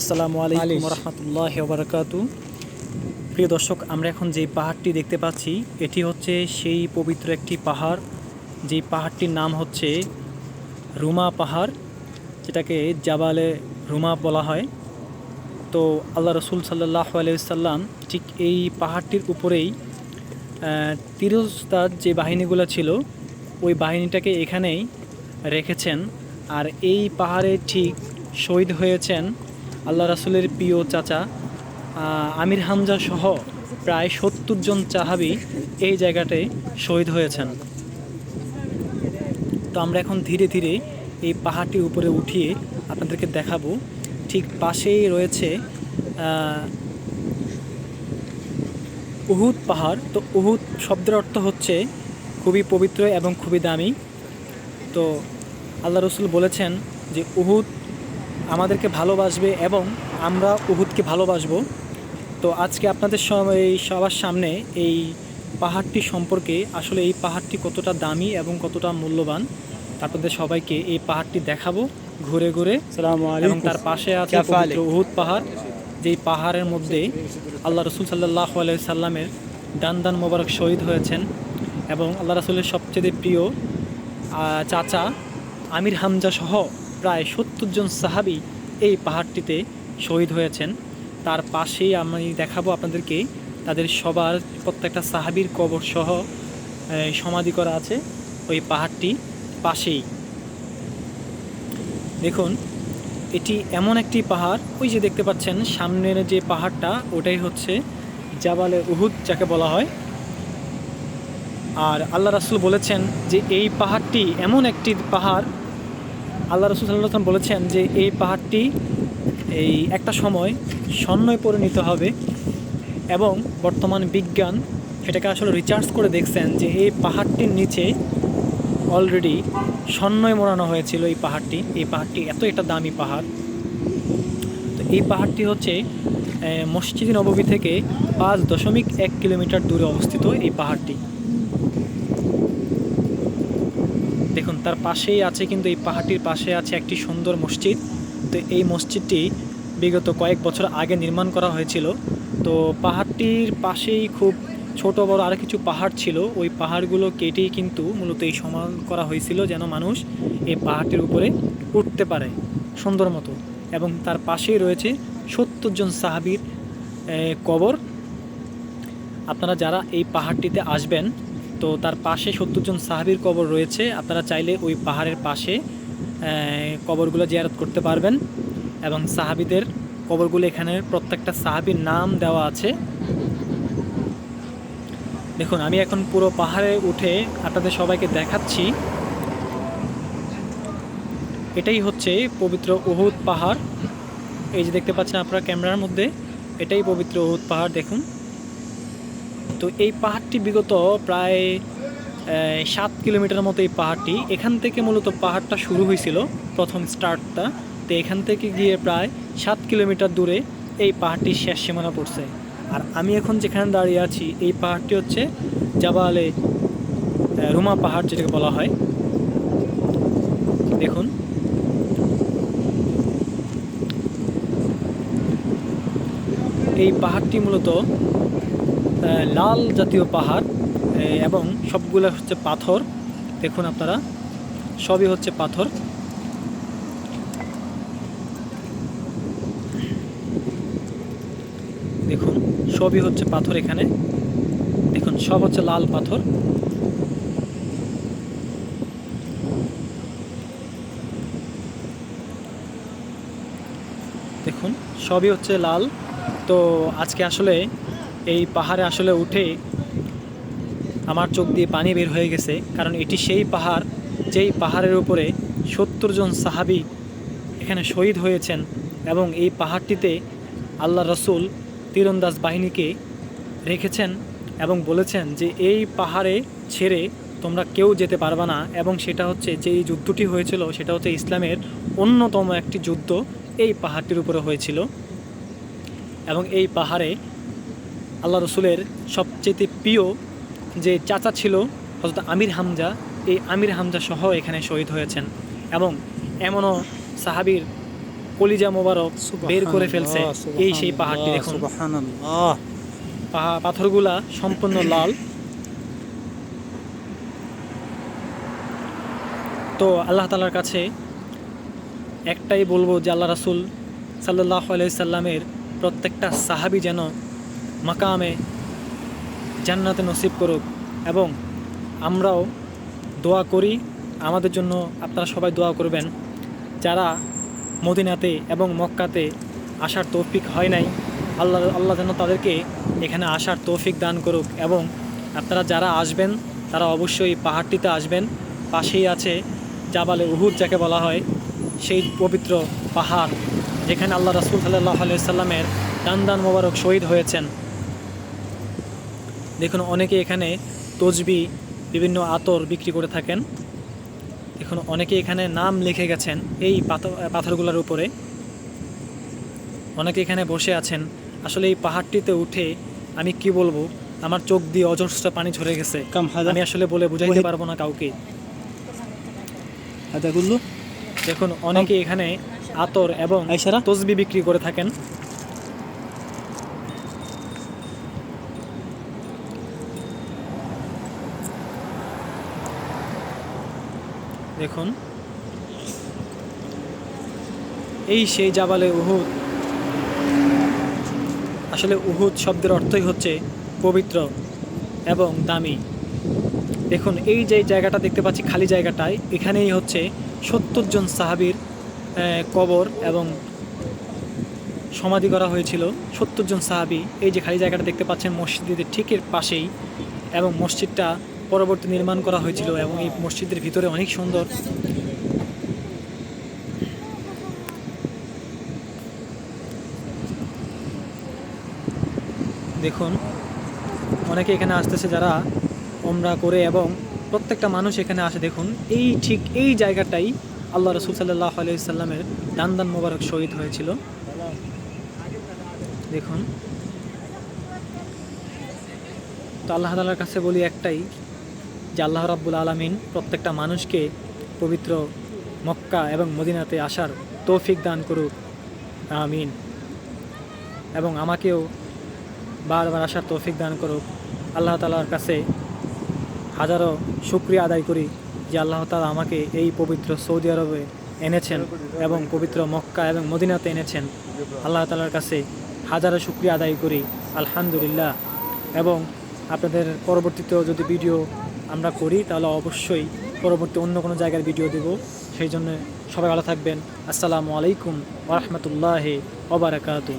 আসসালামু আলাইকুম রহমতুল্লাহ বারকাতু প্রিয় দর্শক আমরা এখন যে পাহাড়টি দেখতে পাচ্ছি এটি হচ্ছে সেই পবিত্র একটি পাহাড়। যেই পাহাড়টির নাম হচ্ছে রুমা পাহাড় যেটাকে জাবালে রুমা বলা হয়। তো আল্লাহ রসুল সাল্লাহ আলাইসাল্লাম ঠিক এই পাহাড়টির উপরেই তিরস্তার যে বাহিনীগুলো ছিল ওই বাহিনীটাকে এখানেই রেখেছেন। আর এই পাহাড়ে ঠিক শহীদ হয়েছেন আল্লাহ রাসুলের প্রিয় চাচা আমির হামজা সহ প্রায় সত্তর জন চাহাবি এই জায়গাটায় শহীদ হয়েছেন। তো আমরা এখন ধীরে ধীরে এই পাহাড়টির উপরে উঠিয়ে আপনাদেরকে দেখাবো। ঠিক পাশেই রয়েছে উহুদ পাহাড়। তো উহুদ শব্দের অর্থ হচ্ছে খুবই পবিত্র এবং খুবই দামি। তো আল্লাহ রসুল বলেছেন যে উহুদ আমাদেরকে ভালোবাসবে এবং আমরা উহুদকে ভালোবাসবো। তো আজকে আপনাদের এই সবার সামনে এই পাহাড়টি সম্পর্কে আসলে এই পাহাড়টি কতটা দামি এবং কতটা মূল্যবান আপনাদের সবাইকে এই পাহাড়টি দেখাবো ঘুরে ঘুরে। এবং তার পাশে আছে। উহুদ পাহাড় যেই পাহাড়ের মধ্যে আল্লাহ রসুল সাল্লাহ সাল্লামের দান দান মোবারক শহীদ হয়েছেন এবং আল্লাহ রসুলের সবচেয়ে প্রিয় চাচা আমির হামজা সহ প্রায় সত্তর জন সাহাবি এই পাহাড়টিতে শহীদ হয়েছেন। তার পাশেই আমি দেখাবো আপনাদেরকে তাদের সবার প্রত্যেকটা সাহাবির কবর সহ সমাধি করা আছে ওই পাহাড়টি পাশেই। দেখুন, এটি এমন একটি পাহাড়, ওই যে দেখতে পাচ্ছেন সামনের যে পাহাড়টা, ওটাই হচ্ছে জাবালে উহুদ যাকে বলা হয়। আর আল্লাহ রাসুল বলেছেন যে এই পাহাড়টি এমন একটি পাহাড় আল্লাহ রসুল বলেছেন যে এই পাহাড়টি এই একটা সময় স্বর্ণয় পরিণত হবে এবং বর্তমান বিজ্ঞান সেটাকে আসলে রিচার্জ করে দেখছেন যে এই পাহাড়টির নিচে অলরেডি স্বর্ণয় মোড়ানো হয়েছিল এই পাহাড়টি। এই পাহাড়টি এত একটা দামি পাহাড়। তো এই পাহাড়টি হচ্ছে মসজিদ নববী থেকে পাঁচ দশমিক এক কিলোমিটার দূরে অবস্থিত এই পাহাড়টি। দেখুন, তার পাশেই আছে কিন্তু এই পাহাড়টির পাশে আছে একটি সুন্দর মসজিদ। তো এই মসজিদটি বিগত কয়েক বছর আগে নির্মাণ করা হয়েছিল। তো পাহাড়টির পাশেই খুব ছোট, বড় আরও কিছু পাহাড় ছিল। ওই পাহাড়গুলো কেটেই কিন্তু মূলত এই সমান করা হয়েছিল যেন মানুষ এই পাহাড়টির উপরে উঠতে পারে সুন্দর মতো। এবং তার পাশেই রয়েছে সত্তর জন সাহাবির কবর। আপনারা যারা এই পাহাড়টিতে আসবেন তো তার পাশে সত্তর জন সাহাবির কবর রয়েছে। আপনারা চাইলে ওই পাহাড়ের পাশে কবরগুলো জিয়ারত করতে পারবেন এবং সাহাবিদের কবরগুলো এখানে প্রত্যেকটা সাহাবির নাম দেওয়া আছে। দেখুন, আমি এখন পুরো পাহাড়ে উঠে আপনাদের সবাইকে দেখাচ্ছি। এটাই হচ্ছে পবিত্র উহুদ পাহাড়। এই যে দেখতে পাচ্ছেন আপনারা ক্যামেরার মধ্যে, এটাই পবিত্র উহুদ পাহাড়, দেখুন। তো এই পাহাড়টি বিগত প্রায় সাত কিলোমিটার মতো এই পাহাড়টি। এখান থেকে মূলত পাহাড়টা শুরু হয়েছিল প্রথম স্টার্টটা। তো এখান থেকে গিয়ে প্রায় সাত কিলোমিটার দূরে এই পাহাড়টির শেষ সীমানা পড়ছে। আর আমি এখন যেখানে দাঁড়িয়ে আছি, এই পাহাড়টি হচ্ছে জাবালে রুমা পাহাড় যেটাকে বলা হয়। দেখুন। এই পাহাড়টি মূলত লাল জাতীয় পাহাড় এবং সবগুলো হচ্ছে পাথর। দেখুন আপনারা, সবই হচ্ছে পাথর। দেখুন, সবই হচ্ছে পাথর এখানে। দেখুন, সব হচ্ছে লাল পাথর। দেখুন, সবই হচ্ছে লাল। তো আজকে আসলে এই পাহাড়ে আসলে উঠে আমার চোখ দিয়ে পানি বের হয়ে গেছে, কারণ এটি সেই পাহাড় যেই পাহাড়ের উপরে সত্তর জন সাহাবি এখানে শহীদ হয়েছেন এবং এই পাহাড়টিতে আল্লাহ রসুল তীরন্দাজ বাহিনীকে রেখেছেন এবং বলেছেন যে এই পাহাড়ে ছেড়ে তোমরা কেউ যেতে পারবে না এবং সেটা হচ্ছে যে এই যুদ্ধটি হয়েছিল সেটা হচ্ছে ইসলামের অন্যতম একটি যুদ্ধ এই পাহাড়টির উপরে হয়েছিল এবং এই পাহাড়ে আল্লাহ রসুলের সবচেয়ে প্রিয় যে চাচা ছিল হজরত আমির হামজা এই আমির হামজা সহ এখানে শহীদ হয়েছেন এবং এমনও সাহাবির কলিজা মোবারক বের করে ফেলছে এই সেই পাহাড়টি দেখুন। পাহা- পাথরগুলা সম্পূর্ণ লাল। তো আল্লাহ তালার কাছে একটাই বলব যে আল্লাহ রাসুল সাল্লাহ সাল্লামের প্রত্যেকটা সাহাবি যেন মাকামে জান্নাতে নসিব করুক এবং আমরাও দোয়া করি, আমাদের জন্য আপনারা সবাই দোয়া করবেন। যারা মদিনাতে এবং মক্কাতে আসার তৌফিক হয় নাই, আল্লাহ আল্লাহ যেন তাদেরকে এখানে আসার তৌফিক দান করুক এবং আপনারা যারা আসবেন, তারা অবশ্যই পাহাড়টিতে আসবেন। পাশেই আছে জাবালে উহুদ যাকে বলা হয়, সেই পবিত্র পাহাড় যেখানে আল্লাহ রাসুল সাল্লাহ সাল্লামের দান দান মোবারক শহীদ হয়েছেন। দেখুন অনেকে এখানে তজবি বিভিন্ন আতর বিক্রি করে থাকেন। দেখুন অনেকে এখানে নাম লিখে গেছেন এই পাথর পাথরগুলোর উপরে। অনেকে এখানে বসে আছেন আসলে এই পাহাড়টিতে উঠে আমি কি বলব আমার চোখ দিয়ে অজস্র পানি ঝরে গেছে। আমি আসলে বলে বুঝাইতে পারব না কাউকে। দেখুন অনেকে এখানে আতর এবং তসবি বিক্রি করে থাকেন। দেখুন। এই সেই জাবালে উহুদ। আসলে উহুদ শব্দের অর্থই হচ্ছে পবিত্র এবং দামি। দেখুন, এই যে জায়গাটা দেখতে পাচ্ছি, খালি জায়গাটায়, এখানেই হচ্ছে সত্তর জন সাহাবির কবর এবং সমাধি করা হয়েছিল। সত্তর জন সাহাবি, এই যে খালি জায়গাটা দেখতে পাচ্ছেন, মসজিদের ঠিকের পাশেই এবং মসজিদটা পরবর্তী নির্মাণ করা হয়েছিল এবং এই মসজিদের ভিতরে অনেক সুন্দর দেখুন, অনেকে এখানে আসতেছে যারা ওমরা করে এবং প্রত্যেকটা মানুষ এখানে আসে। দেখুন, এই ঠিক এই জায়গাটাই আল্লাহ রসুল সাল্লাহ আলাইসাল্লামের দান দান মোবারক শহীদ হয়েছিল। দেখুন, তো আল্লাহ তালার কাছে বলি একটাই যে আল্লাহ রাব্বুল আলমিন প্রত্যেকটা মানুষকে পবিত্র মক্কা এবং মদিনাতে আসার তৌফিক দান করুক। আমিন। এবং আমাকেও বারবার আসার তৌফিক দান করুক। আল্লাহ তালার কাছে হাজারো শুক্রিয়া আদায় করি যে আল্লাহ তালা আমাকে এই পবিত্র সৌদি আরবে এনেছেন এবং পবিত্র মক্কা এবং মদিনাতে এনেছেন। আল্লাহ তালার কাছে হাজারো শুক্রিয়া আদায় করি। আলহামদুলিল্লাহ। এবং আপনাদের পরবর্তীতেও যদি ভিডিও আমরা করি, তাহলে অবশ্যই পরবর্তী অন্য কোনো জায়গার ভিডিও দেব। সেই জন্য সবাই ভালো থাকবেন। আসসালামু আলাইকুম ওরহমতুল্লাহ ওবরাকাতু